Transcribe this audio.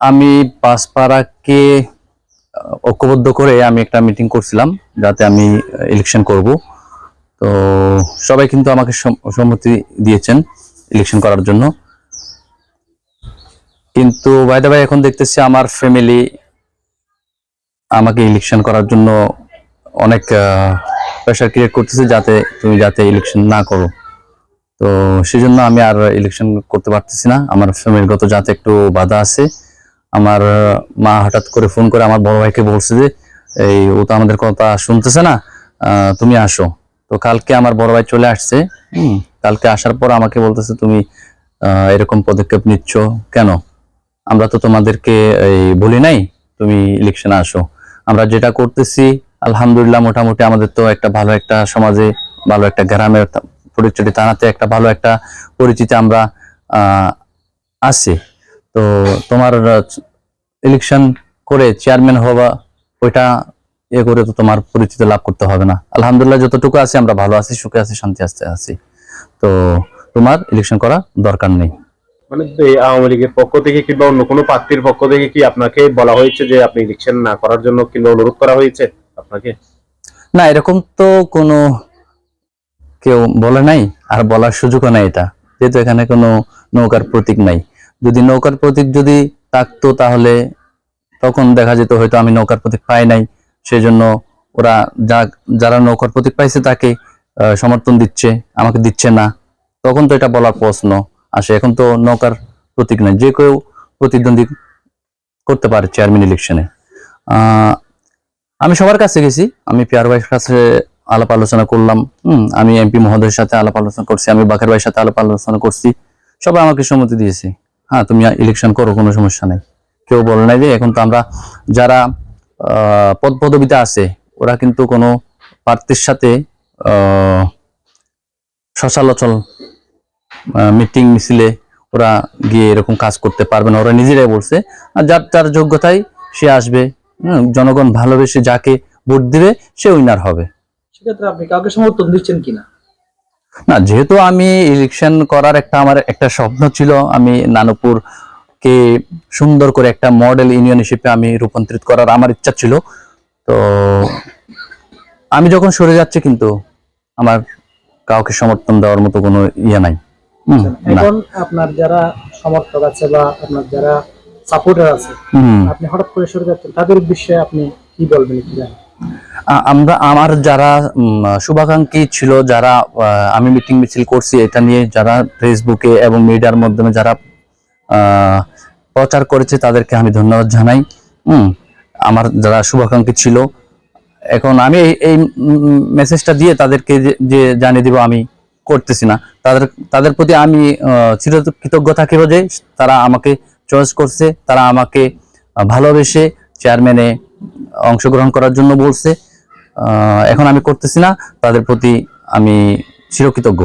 আমি পাঁচপাড়াকে ঐক্যবদ্ধ করে আমি একটা মিটিং করছিলাম, যাতে আমি ইলেকশন করব। তো সবাই কিন্তু আমাকে সম্মতি দিয়েছেন ইলেকশন করার জন্য। কিন্তু বাইদা ভাই এখন দেখতেছি আমার ফ্যামিলি আমাকে ইলেকশন করার জন্য অনেক প্রেশার ক্রিয়েট করতেছে যাতে তুমি যাতে ইলেকশন না করো। তো সেজন্য আমি আর ইলেকশন করতে পারতেছি না। আমার ফ্যামিলিগত যাতে একটু বাধা আছে। আমার মা হঠাৎ করে ফোন করে আমার বড় ভাইকে বলছে যে এই ও তো আমাদের কথা শুনতেছে না তুমি আসো। তো কালকে আমার বড় ভাই চলে আসছে। কালকে আসার পর আমাকে বলতেছে তুমি এরকম পদক্ষেপ নিচ্ছ কেন? আমরা তো তোমাদেরকে এই বলি নাই তুমি ইলেকশনে আসো। আমরা যেটা করতেছি আলহামদুলিল্লাহ মোটামুটি আমাদের তো একটা ভালো একটা সমাজে ভালো একটা গ্রামের পরিচয় থানাতে একটা ভালো একটা পরিচিতি আমরা আহ, আছি। তো তোমার ইলেকশন করে চেয়ারম্যান হওয়া ওইটা এ করে তো তোমার পরিচিতি লাভ করতে হবে না। আলহামদুলিল্লাহ যতটুকু আছে আমরা ভালো আছি সুখে আছি শান্তি আসতে আছি। তো তোমার ইলেকশন করা দরকার নেই। মানে আওয়ামী লীগের পক্ষ থেকে কিংবা অন্য কোনো প্রার্থীর পক্ষ থেকে কি আপনাকে বলা হয়েছে যে আপনি ইলেকশন না করার জন্য কিংবা অনুরোধ করা হয়েছে আপনাকে? না এরকম তো কোনো কেউ বলে নাই আর বলার সুযোগও নাই এটা। যেহেতু এখানে কোনো নৌকার প্রতীক নাই। যদি নৌকার প্রতীক যদি থাকতো তাহলে তখন দেখা যেত হয়তো আমি নৌকার প্রতীক পাই নাই। সেই জন্য ওরা যা, যারা নৌকার প্রতীক পাইছে তাকে সমর্থন দিচ্ছে, আমাকে দিচ্ছে না। তখন তো এটা বলার প্রশ্ন। আসে, এখন তো নৌকার প্রতীক নাই। যে কেউ প্রতিদ্বন্দ্বী করতে পারে চেয়ারম্যান ইলেকশনে আমি সবার কাছে গেছি। আমি পিয়ার ভাইয়ের কাছে আলাপ আলোচনা করলাম। হুম, আমি এমপি মহোদয়ের সাথে আলাপ আলোচনা করছি। আমি বাকের ভাইয়ের সাথে আলাপ আলোচনা করছি। সবাই আমাকে সম্মতি দিয়েছে। হ্যাঁ তুমি ইলেকশন করো, কোনো সমস্যা নেই। কেউ বলে নাই যে এখন তো আমরা যারা পদ পদবিতে আছে ওরা কিন্তু কোনো প্রার্থীর সাথে সচলাচল মিটিং মিছিলে ওরা গিয়ে এরকম কাজ করতে পারবে না। ওরা নিজেরাই বলছে আর যার যার যোগ্যতায় সে আসবে জনগণ ভালোবেসে যাকে ভোট দিবে সে উইনার হবে। সেক্ষেত্রে আপনি কাউকে সমর্থন দিচ্ছেন কিনা? না যেহেতু আমি ইলেকশন করার একটা আমার একটা স্বপ্ন ছিল আমি নানপুর কে সুন্দর করে একটা মডেল ইউনিয়ন হিসেবে আমি রূপান্তরিত করার আমার ইচ্ছা ছিল। তো আমি যখন সরে যাচ্ছি কিন্তু আমার কাউকে সমর্থন দেওয়ার মতো কোনো ইয়ে নাই। এখন আপনার যারা সমর্থক আছে বা আপনার যারা সাপোর্টার আছে আপনি হঠাৎ করে সরে যাচ্ছেন তাদের উদ্দেশ্যে আপনি কি বলবেন একটু জানেন। আমরা আমার যারা উম, শুভাকাঙ্ক্ষী ছিল যারা আহ, আমি মিটিং মিছিল করছি এটা নিয়ে যারা ফেসবুকে এবং মিডিয়ার মাধ্যমে যারা আহ, প্রচার করেছে তাদেরকে আমি ধন্যবাদ জানাই। হুম আমার যারা শুভাকাঙ্ক্ষী ছিল এখন আমি এই- মেসেজটা দিয়ে তাদেরকে যে- জানিয়ে দিব আমি করতেছি না। তাদের তাদের প্রতি আমি আহ, চিরকৃতজ্ঞ থাকিব যে তারা আমাকে চয়েস করছে তারা আমাকে ভালোবেসে চেয়ারম্যানে অংশগ্রহণ করার জন্য বলছে। এখন আমি করতেছি না তাদের প্রতি আমি চিরকৃতজ্ঞ।